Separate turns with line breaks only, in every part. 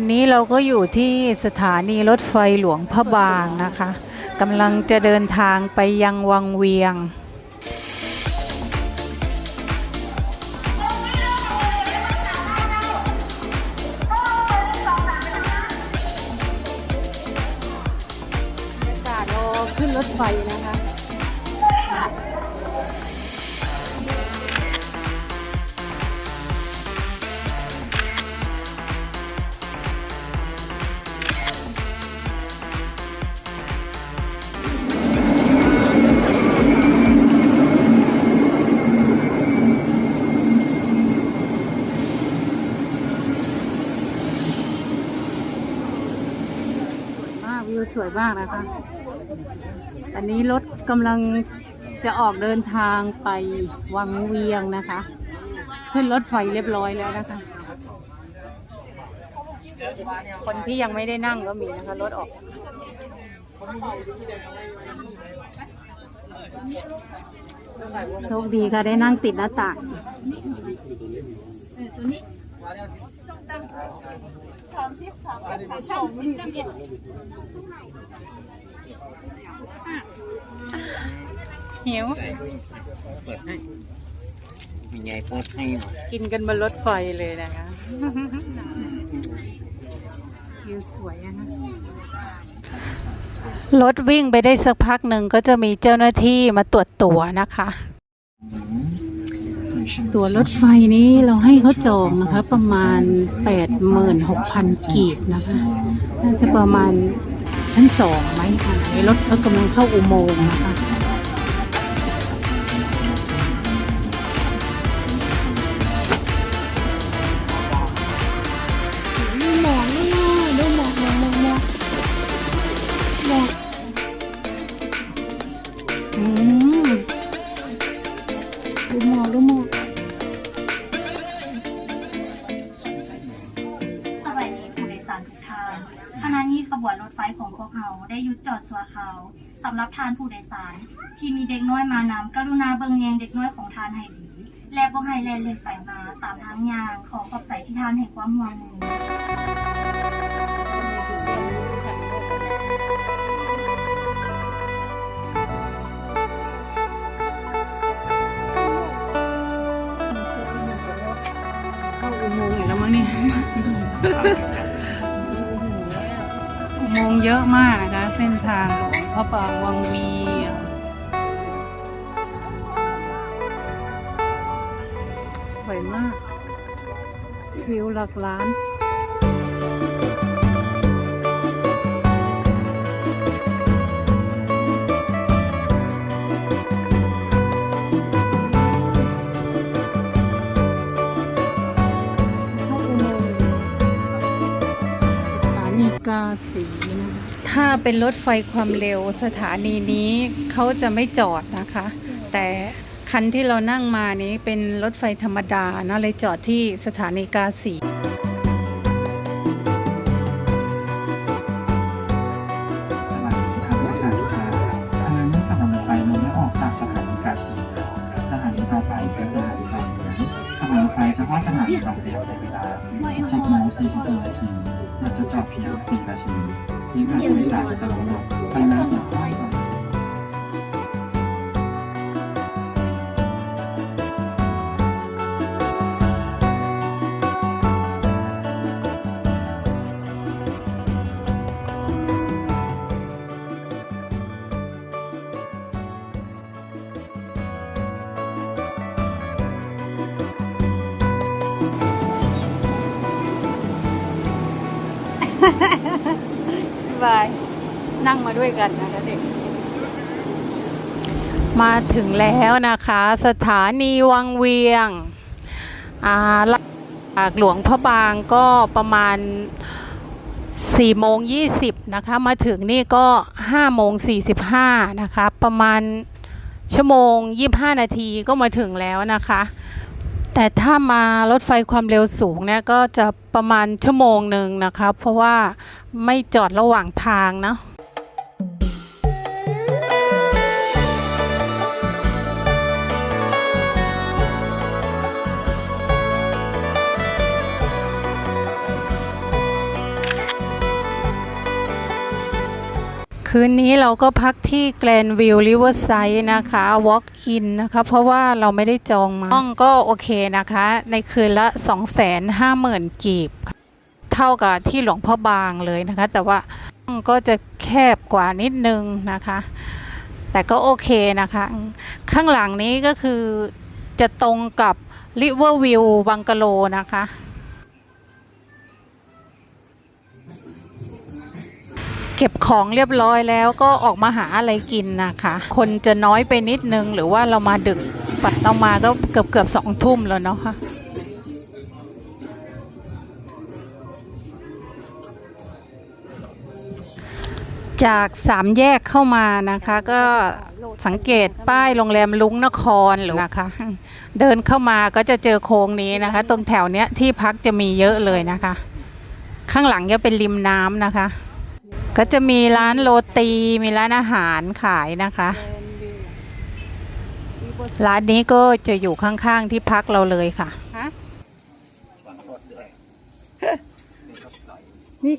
อนนี้เราก็อยู่ที่สถานีรถไฟหลวงพระบางนะคะกำลังจะเดินทางไปยังวังเวียงอากาศรอขึ้นรถไฟนะ มากนะคะ อันนี้รถกำลังจะออกเดินทางไปวังเวียงนะคะ ขึ้นรถไฟเรียบร้อยแล้วนะคะ คนที่ยังไม่ได้นั่งก็มีนะคะ รถออกโชคดีค่ะได้นั่งติดหน้าต่างสามสิบสามสิบสามสิบ หิว
เปิดให้มีไงเปิดให้หน่อย
กินกันบนรถไฟเลยนะคะวิวสวยอะนะรถวิ่งไปได้สักพักหนึ่งก็จะมีเจ้าหน้าที่มาตรวจตั๋วนะคะ ตั๋วรถไฟนี้เราให้เขาจองนะคะ ประมาณ 86,000 กีบนะคะ น่าจะประมาณชั้นสองไหมคะในรถเขากำลังเข้าอุโมงค์นะคะ
ขณะนี้ขบวนรถไฟของพวกเราได้หยุดจอดสัวเขาสำหรับทานผู้โดยสาร ที่มีเด็กน้อยมานำกรุณาเบิงแยงเด็กน้อยของทานให้ดี และบ่ให้แลนเล่นไปมาตามทางยางขอขอบใจที่ทานให้ความห่วงใย
เข้าอุโมงค์อีกแล้วมั้งเนี่ย เยอะมากนะคะ เส้นทางหลวงพระบางวังเวียงสวยมากวิวหลักล้านเข้าอุโมงค์สถานีกาสีน ถ้าเป็นรถไฟความเร็วสถานีนี้เขาจะไม่จอดนะคะ แต่คันที่เรานั่งมานี้เป็นรถไฟธรรมดานะเลยจอดที่สถานีกาสี
สวัสดีทางผู้โดยสารทุกท่าทางนี้กำลังไปมันได้ออกจากสถานีกาสีสถานีต่อไปคือสถานีบางเวียนขบวนรถไฟจะเข้าสถานีบางเวียนในเวลา10โมง44นาทีและจะจอดเพียง4นาที ที่ทางผู้โดยสา
มาด้วยกันนะคะเด็กมาถึงแล้วนะคะ สถานีวังเวียงอ่าจากหลวงพระบางก็ประมาณ4โมง20นะคะ มาถึงนี่ก็5โมง45นะคะ ประมาณชั่วโมง 25 นาทีก็มาถึงแล้วนะคะ แต่ถ้ามารถไฟความเร็วสูงเนี่ยก็จะประมาณชั่วโมงหนึ่งนะคะ เพราะว่าไม่จอดระหว่างทางเนาะ คืนนี้เราก็พักที่แกรนวิวริเวอร์ไซด์นะคะ Walk in นะคะ เพราะว่าเราไม่ได้จองมาห้องก็โอเคนะคะ ในคืนละ 250,000 กีบ เท่ากับที่หลวงพ่อบางเลยนะคะ แต่ว่าห้องก็จะแคบกว่านิดนึงนะคะ แต่ก็โอเคนะคะ ข้างหลังนี้ก็คือจะตรงกับ River View บังกะโลนะคะ เก็บของเรียบร้อยแล้วก็ออกมาหาอะไรกินนะคะ คนจะน้อยไปนิดนึง หรือว่าเรามาดึกปัดเรามาก็เกือบเกือบสองทุ่มแล้วเนาะค่ะจากสามแยกเข้ามานะคะ ก็สังเกตป้ายโรงแรมลุงนครหรือนะคะ เดินเข้ามาก็จะเจอโค้งนี้นะคะ ตรงแถวเนี้ยที่พักจะมีเยอะเลยนะคะ ข้างหลังจะเป็นริมน้ำนะคะ ก็จะมีร้านโรตีมีร้านอาหารขายนะคะ ร้านนี้ก็จะอยู่ข้างๆที่พักเราเลยค่ะ
ฝังรถด้วยมีรถสอย
นี่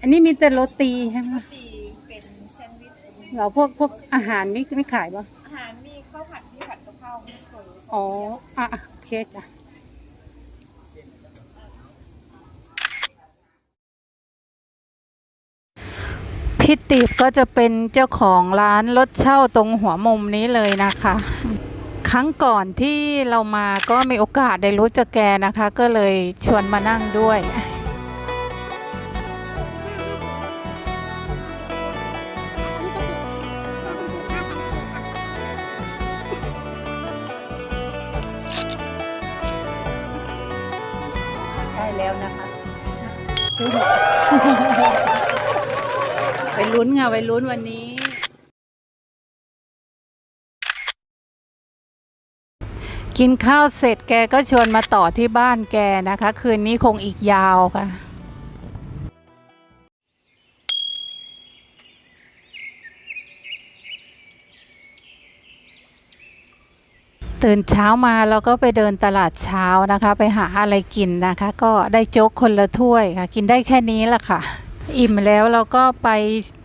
อันนี้มีแต่โรตีใช่ไหม
ตีเป็นแซนด์วิช
เราพวกพวกอาหารนี่ไม่ขายปะ
อาหารมีข้าวผัดที่ผัดกะเพรามีโซ
อ๋ออะอะโอเคจ้ะ พี่ติบก็จะเป็นเจ้าของร้านรถเช่าตรงหัวมุมนี้เลยนะคะ ครั้งก่อนที่เรามาก็มีโอกาสได้รู้จักแกนะคะ ก็เลยชวนมานั่งด้วย ลุ้นค่ะไปลุ้นวันนี้ กินข้าวเสร็จแกก็ชวนมาต่อที่บ้านแกนะคะ คืนนี้คงอีกยาวค่ะตื่นเช้ามาเราก็ไปเดินตลาดเช้านะคะ ไปหาอะไรกินนะคะ ก็ได้โจ๊กคนละถ้วยค่ะ กินได้แค่นี้แหละค่ะ อิ่มแล้วเราก็ไป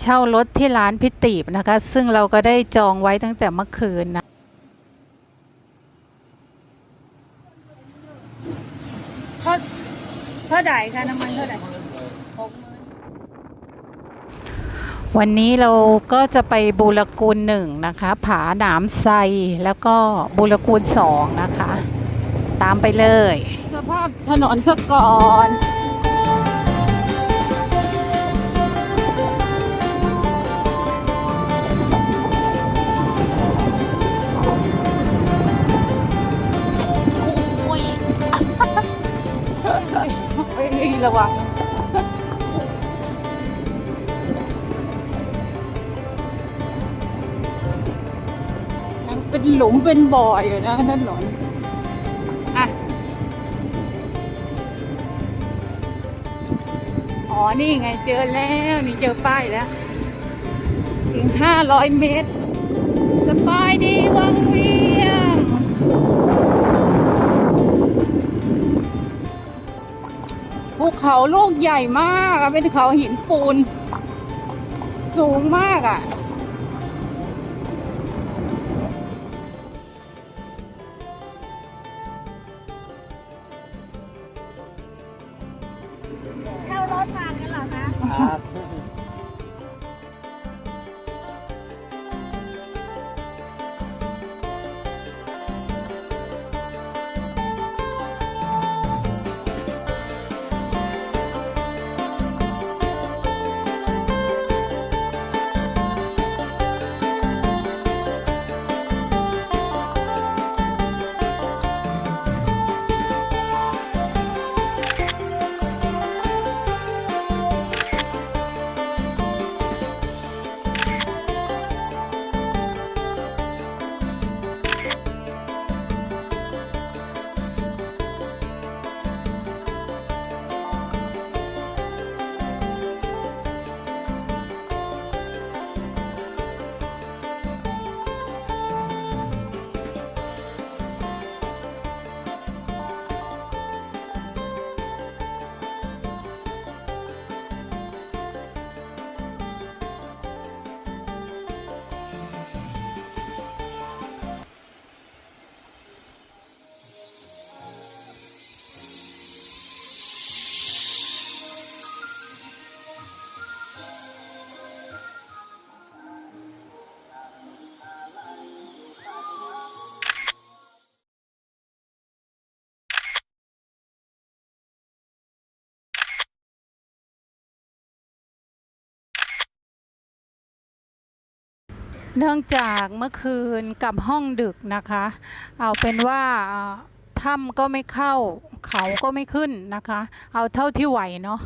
เช่ารถที่ร้านพิตีบนะคะ ซึ่งเราก็ได้จองไว้ตั้งแต่เมื่อคืนนะ เท่าเท่าไหร่คะน้ำมันเท่าไหร่วันนี้เราก็จะไปบูรกูลหนึ่งนะคะ ผาหนามไซแล้วก็บูรกูลสองนะคะ ตามไปเลย สภาพถนนสก่อน ระวังนะยังเป็นหลุมเป็นบ่ออยู่นะถนนอะ อ๋อ นี่ไงเจอแล้ว นี่เจอป้ายแล้ว ถึงห้าร้อยเมตร สบายดีวังวี ภูเขาลูกใหญ่มากเป็นเขาหินปูน สูงมากอะ เนื่องจากเมื่อคืนกลับห้องดึกนะคะ เอาเป็นว่าถ้ำก็ไม่เข้าเขาก็ไม่ขึ้นนะคะ เอาเท่าที่ไหวเนาะ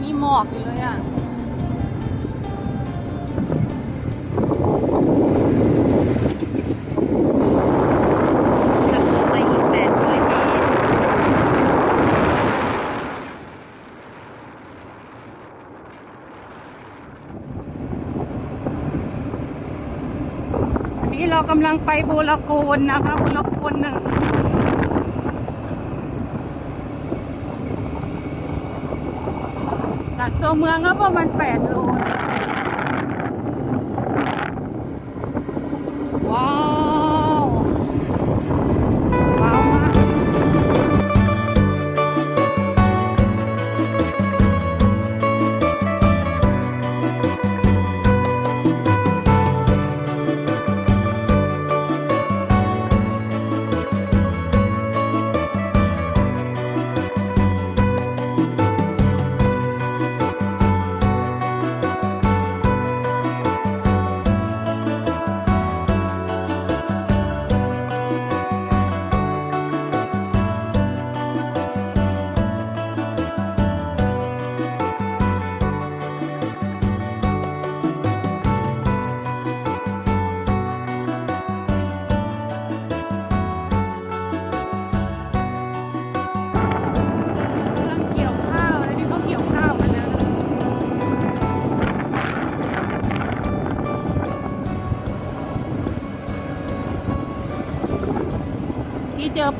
มีหมอกอยู่เลยอะ
ขับต่อไปอีก800เมตร
อันนี้เรากำลังไปบูรกูลนะคะบูรกูลหนึ่งจาก ตัวเมืองก็ประมาณแปดโล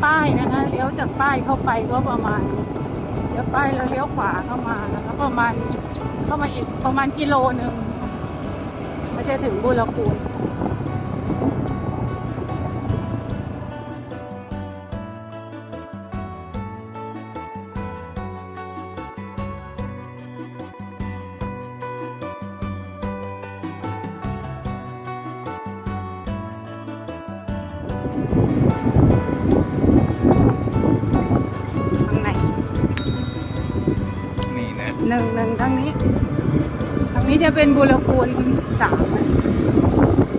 ป้ายนะคะเลี้ยวจากป้ายเข้าไปก็ประมาณเจอป้ายแล้วเลี้ยวขวาเข้ามานะคะประมาณเข้ามาอีกประมาณกิโลหนึ่งก็จะถึงบุรกูล ทางไหน
นี่นะ
หนึ่งหนึ่งทางนี้ทางนี้จะเป็นบุรกูลสาม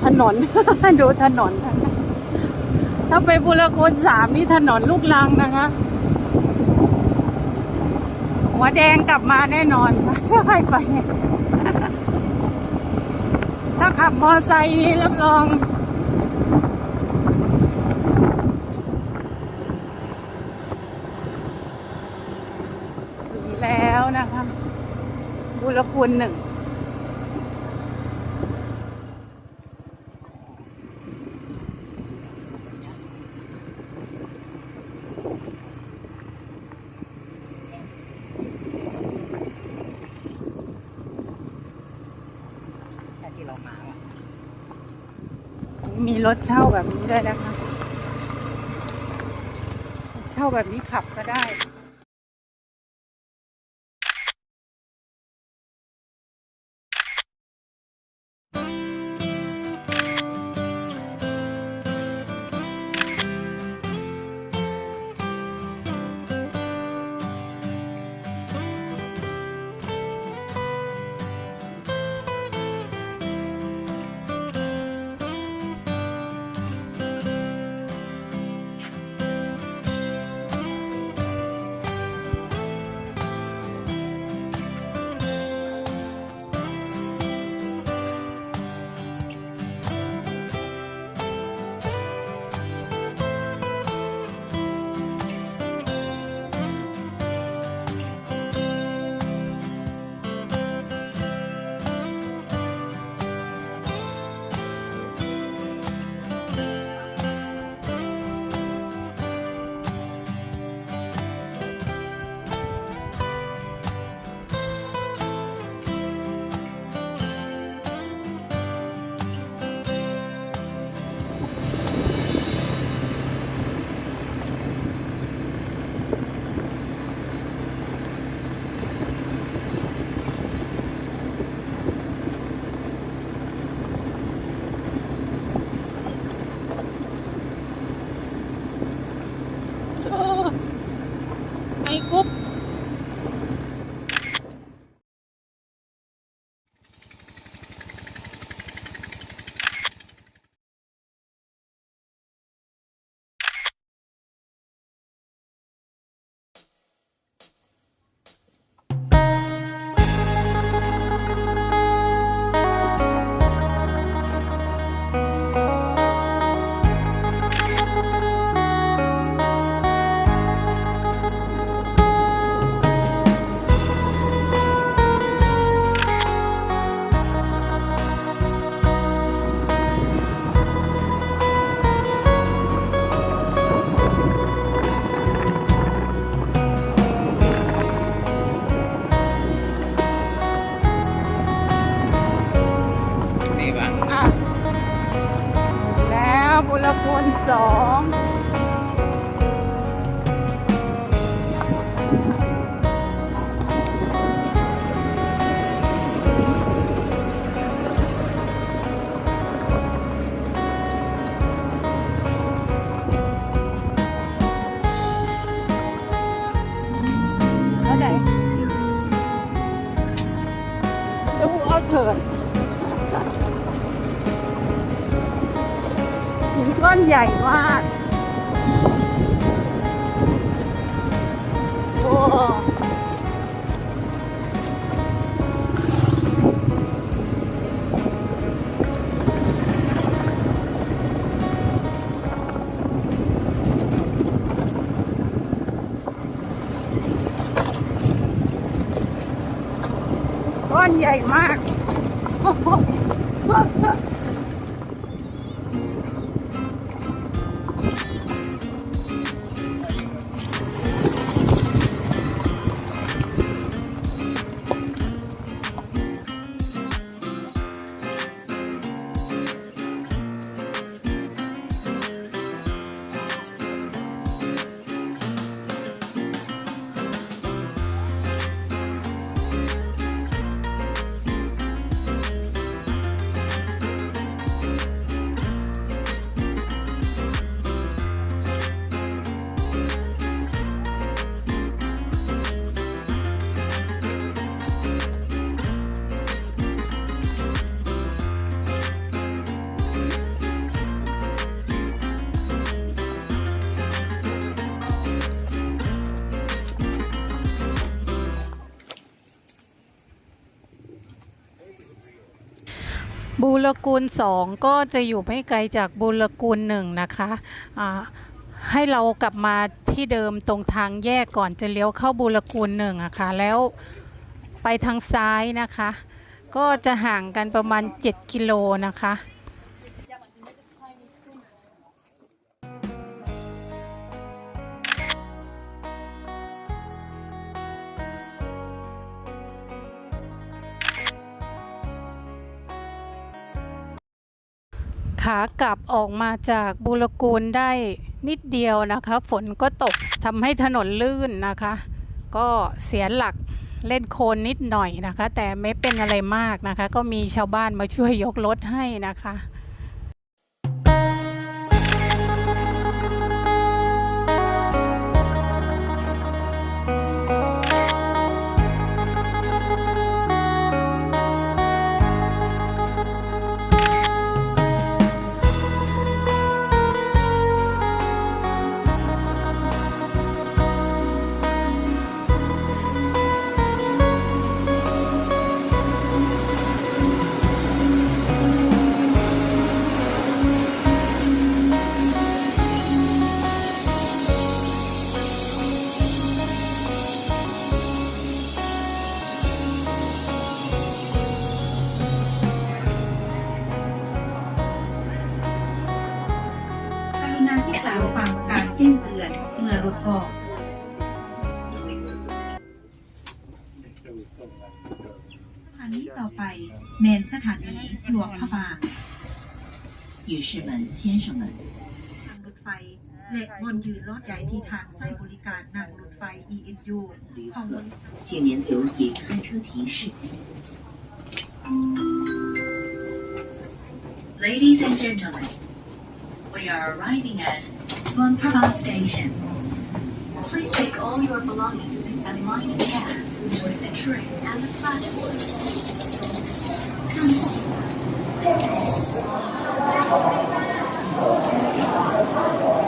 ถนน ดูถนนนะคะถ้าไปบุรกูลสามนี่ถนนลูกลังนะคะ หัวแดงกลับมาแน่นอนค่ะไปไปถ้าขับมอไซค์นี่รับรอง ถึง แล้วนะคะบุรคุณหนึ่ง
แค่ที่เรามาว่ะ
มีรถเช่าแบบนี้ด้วยนะคะ เช่าแบบนี้ขับก็ได้ หินก้อนใหญ่มากโอ้ก้อนใหญ่มาก บูรกูลสองก็จะอยู่ไม่ไกลจากบูรกูลหนึ่งนะคะะให้เรากลับมาที่เดิมตรงทางแยกก่อนจะเลี้ยวเข้าบูรกูลหนึ่งอะค่ะแล้วไปทางซ้ายนะคะ ก็จะห่างกันประมาณ 7 กิโลนะคะ ขากลับออกมาจากบุรกูลได้นิดเดียวนะคะ ฝนก็ตกทำให้ถนนลื่นนะคะ ก็เสียหลักเล่นโคลนนิดหน่อยนะคะ แต่ไม่เป็นอะไรมากนะคะ ก็มีชาวบ้านมาช่วยยกรถให้นะคะ
先生们ทางรถไฟ และบนยืนรอดใหญ่ที่ทางใช้บริการนั่งรถไฟ EFU ของบริษัท
请您留意看车提示。Ladies and gentlemen, we are arriving at Luang Prabang Station. Please take all your belongings and mind the gap between the train and the platform. Hardball.